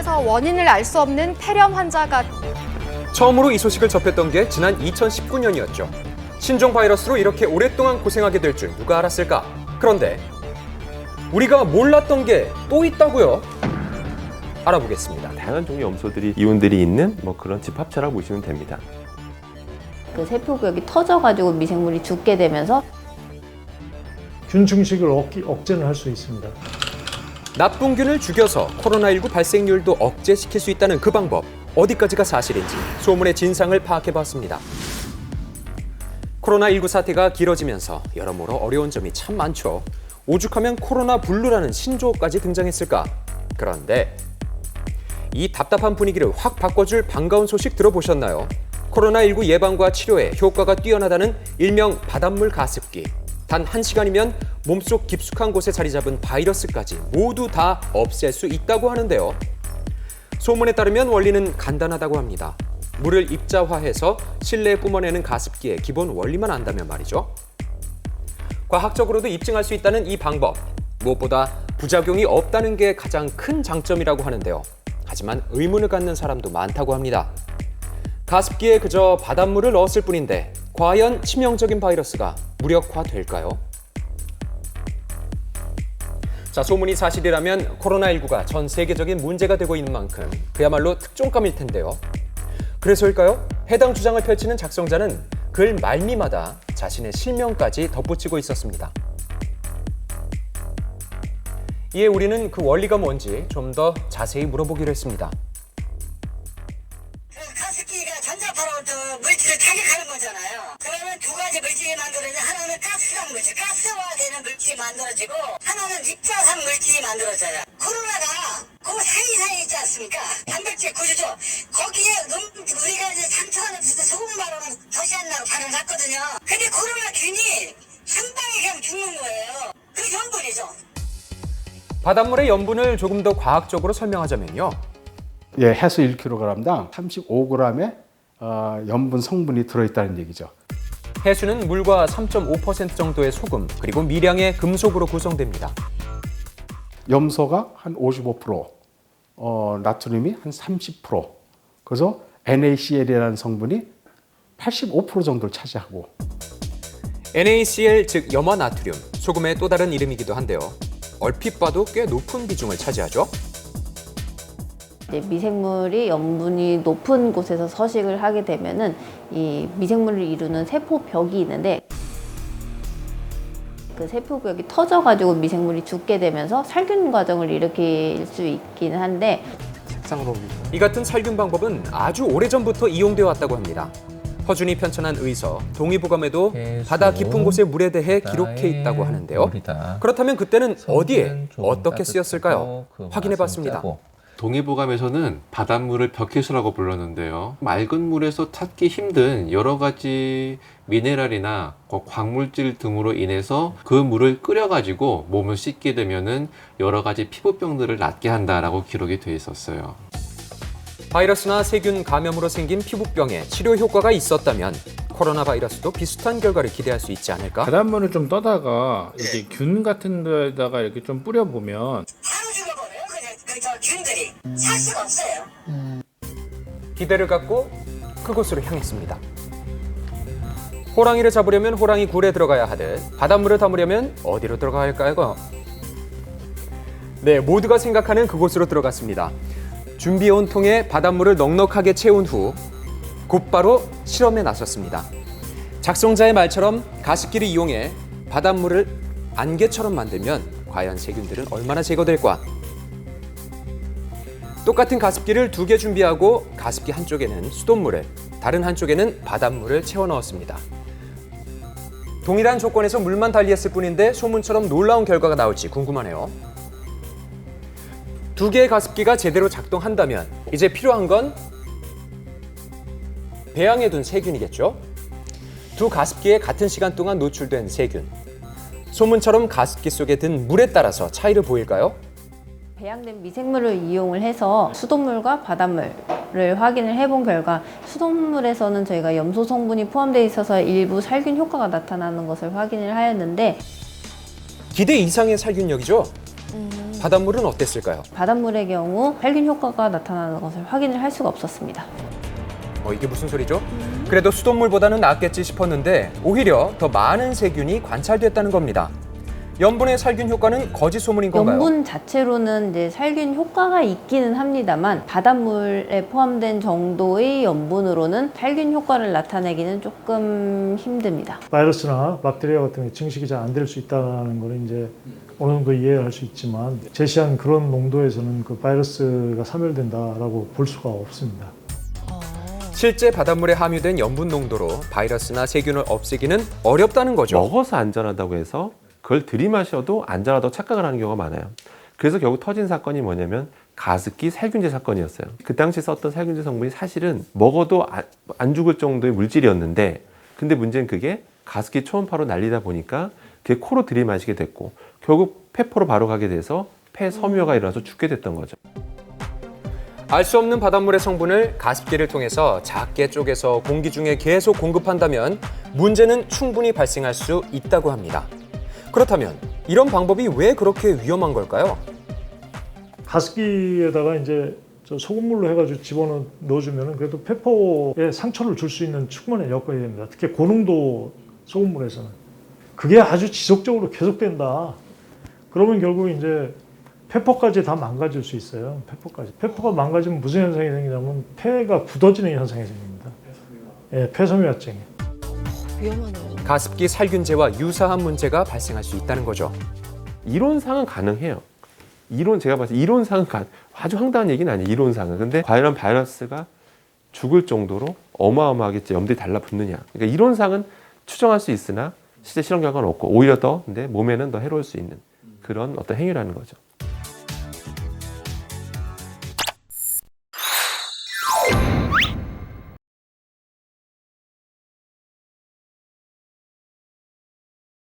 가운데서 원인을 알 수 없는 폐렴 환자가 처음으로 이 소식을 접했던 게 지난 2019년이었죠. 신종 바이러스로 이렇게 오랫동안 고생하게 될 줄 누가 알았을까? 그런데 우리가 몰랐던 게 또 있다고요? 알아보겠습니다. 다양한 종류의 염소들이 이온들이 있는 뭐 그런 집합체라고 보시면 됩니다. 그 세포구역이 터져가지고 미생물이 죽게 되면서 균 증식을 억제는 할 수 있습니다. 나쁜 균을 죽여서 코로나19 발생률도 억제시킬 수 있다는 그 방법 어디까지가 사실인지 소문의 진상을 파악해 봤습니다. 코로나19 사태가 길어지면서 여러모로 어려운 점이 참 많죠. 오죽하면 코로나 블루라는 신조어까지 등장했을까? 그런데 이 답답한 분위기를 확 바꿔줄 반가운 소식 들어보셨나요? 코로나19 예방과 치료에 효과가 뛰어나다는 일명 바닷물 가습기. 단 한시간이면 몸속 깊숙한 곳에 자리 잡은 바이러스까지 모두 다 없앨 수 있다고 하는데요. 소문에 따르면 원리는 간단하다고 합니다. 물을 입자화해서 실내에 뿜어내는 가습기의 기본 원리만 안다면 말이죠. 과학적으로도 입증할 수 있다는 이 방법. 무엇보다 부작용이 없다는 게 가장 큰 장점이라고 하는데요. 하지만 의문을 갖는 사람도 많다고 합니다. 가습기에 그저 바닷물을 넣었을 뿐인데 과연 치명적인 바이러스가 무력화될까요? 자, 소문이 사실이라면 코로나19가 전 세계적인 문제가 되고 있는 만큼 그야말로 특종감일 텐데요. 그래서일까요? 해당 주장을 펼치는 작성자는 글 말미마다 자신의 실명까지 덧붙이고 있었습니다. 이에 우리는 그 원리가 뭔지 좀 더 자세히 물어보기로 했습니다. 그 가습기가 전자파로부터 물질을 타격하는 거잖아요. 그러면 두 가지 물질이 만들어져 하나는 가스성 물질, 가스화 되는 물질이 만들어지고 하나는 입자산 물질이 만들어져요. 코로나가 그 사이사이에 있지 않습니까? 단백질 구조죠. 거기에 음, 우리가 이제 상처하는 소금바로는 덫이 안 나고 반응을 했거든요. 근데 코로나 균이 한 방에 그냥 죽는 거예요. 그 연분이죠. 바닷물의 염분을 조금 더 과학적으로 설명하자면요. 예, 해수 1kg당 35g의 어, 염분 성분이 들어있다는 얘기죠. 해수는 물과 3.5% 정도의 소금 그리고 미량의 금속으로 구성됩니다. 염소가 한 55%, 어, 나트륨이 한 30%, 그래서 NaCl이라는 성분이 85% 정도를 차지하고 NaCl 즉 염화 나트륨, 소금의 또 다른 이름이기도 한데요. 얼핏 봐도 꽤 높은 비중을 차지하죠. 이제 미생물이 염분이 높은 곳에서 서식을 하게 되면은 이 미생물을 이루는 세포벽이 있는데 그 세포벽이 터져가지고 미생물이 죽게 되면서 살균 과정을 일으킬 수 있긴 한데 이 같은 살균 방법은 아주 오래전부터 이용되어 왔다고 합니다. 허준이 편찬한 의서, 동의보감에도 바다 깊은 곳의 물에 대해 기록해 있다고 하는데요. 물이다. 그렇다면 그때는 어디에 어떻게 쓰였을까요? 확인해 봤습니다. 동해보감에서는 바닷물을 벽해수라고 불렀는데요. 맑은 물에서 찾기 힘든 여러 가지 미네랄이나 그 광물질 등으로 인해서 그 물을 끓여가지고 몸을 씻게 되면은 여러 가지 피부병들을 낫게 한다라고 기록이 돼 있었어요. 바이러스나 세균 감염으로 생긴 피부병에 치료 효과가 있었다면 코로나 바이러스도 비슷한 결과를 기대할 수 있지 않을까? 바닷물을 좀 떠다가 이렇게 균 같은 데다가 이렇게 좀 뿌려 보면 바로 죽어버려요. 그냥 그저 수가 없어요. 기대를 갖고 그곳으로 향했습니다. 호랑이를 잡으려면 호랑이 굴에 들어가야 하듯 바닷물을 담으려면 어디로 들어가야 할까요? 네, 모두가 생각하는 그곳으로 들어갔습니다. 준비해온 통에 바닷물을 넉넉하게 채운 후 곧바로 실험에 나섰습니다. 작성자의 말처럼 가습기를 이용해 바닷물을 안개처럼 만들면 과연 세균들은 얼마나 제거될까? 똑같은 가습기를 두 개 준비하고 가습기 한쪽에는 수돗물을, 다른 한쪽에는 바닷물을 채워 넣었습니다. 동일한 조건에서 물만 달리했을 뿐인데 소문처럼 놀라운 결과가 나올지 궁금하네요. 두 개의 가습기가 제대로 작동한다면 이제 필요한 건 배양해 둔 세균이겠죠? 두 가습기에 같은 시간 동안 노출된 세균. 소문처럼 가습기 속에 든 물에 따라서 차이를 보일까요? 배양된 미생물을 이용을 해서 수돗물과 바닷물을 확인을 해본 결과 수돗물에서는 저희가 염소 성분이 포함되어 있어서 일부 살균 효과가 나타나는 것을 확인을 하였는데 기대 이상의 살균력이죠? 바닷물은 어땠을까요? 바닷물의 경우 살균 효과가 나타나는 것을 확인을 할 수가 없었습니다. 어, 이게 무슨 소리죠? 그래도 수돗물보다는 낫겠지 싶었는데 오히려 더 많은 세균이 관찰됐다는 겁니다. 염분의 살균 효과는 거짓 소문인 건가요? 염분 자체로는 이제 살균 효과가 있기는 합니다만 바닷물에 포함된 정도의 염분으로는 살균 효과를 나타내기는 조금 힘듭니다. 바이러스나 박테리아 같은 게 증식이 잘 안 될 수 있다는 거는 이제 어느 정도 이해할 수 있지만 제시한 그런 농도에서는 그 바이러스가 사멸된다라고 볼 수가 없습니다. 실제 바닷물에 함유된 염분 농도로 바이러스나 세균을 없애기는 어렵다는 거죠. 먹어서 안전하다고 해서 그걸 들이마셔도 안전하다고 착각을 하는 경우가 많아요. 그래서 결국 터진 사건이 뭐냐면 가습기 살균제 사건이었어요. 그 당시 썼던 살균제 성분이 사실은 먹어도 안, 안 죽을 정도의 물질이었는데 근데 문제는 그게 가습기 초음파로 날리다 보니까 그게 코로 들이마시게 됐고 결국 폐포로 바로 가게 돼서 폐 섬유화가 일어나서 죽게 됐던 거죠. 알 수 없는 바닷물의 성분을 가습기를 통해서 작게 쪼개서 공기 중에 계속 공급한다면 문제는 충분히 발생할 수 있다고 합니다. 그렇다면 이런 방법이 왜 그렇게 위험한 걸까요? 가습기에다가 이제 저 소금물로 해가지고 집어넣 넣어주면은 그래도 페퍼에 상처를 줄 수 있는 충분한 여건이 됩니다. 특히 고농도 소금물에서는 그게 아주 지속적으로 계속된다. 그러면 결국 이제 페퍼까지 다 망가질 수 있어요. 페퍼까지. 페퍼가 망가지면 무슨 현상이 생기냐면 폐가 굳어지는 현상이 생깁니다. 예, 폐섬유화증이. 위험하네요. 가습기 살균제와 유사한 문제가 발생할 수 있다는 거죠. 이론상은 가능해요. 이론 제가 봤을 때 이론상은 가, 아주 황당한 얘기는 아니에요. 이론상은. 근데 과연 바이러스가 죽을 정도로 어마어마하게 염들이 달라붙느냐. 그러니까 이론상은 추정할 수 있으나 실제 실험 결과는 없고 오히려 더 근데 몸에는 더 해로울 수 있는 그런 어떤 행위라는 거죠.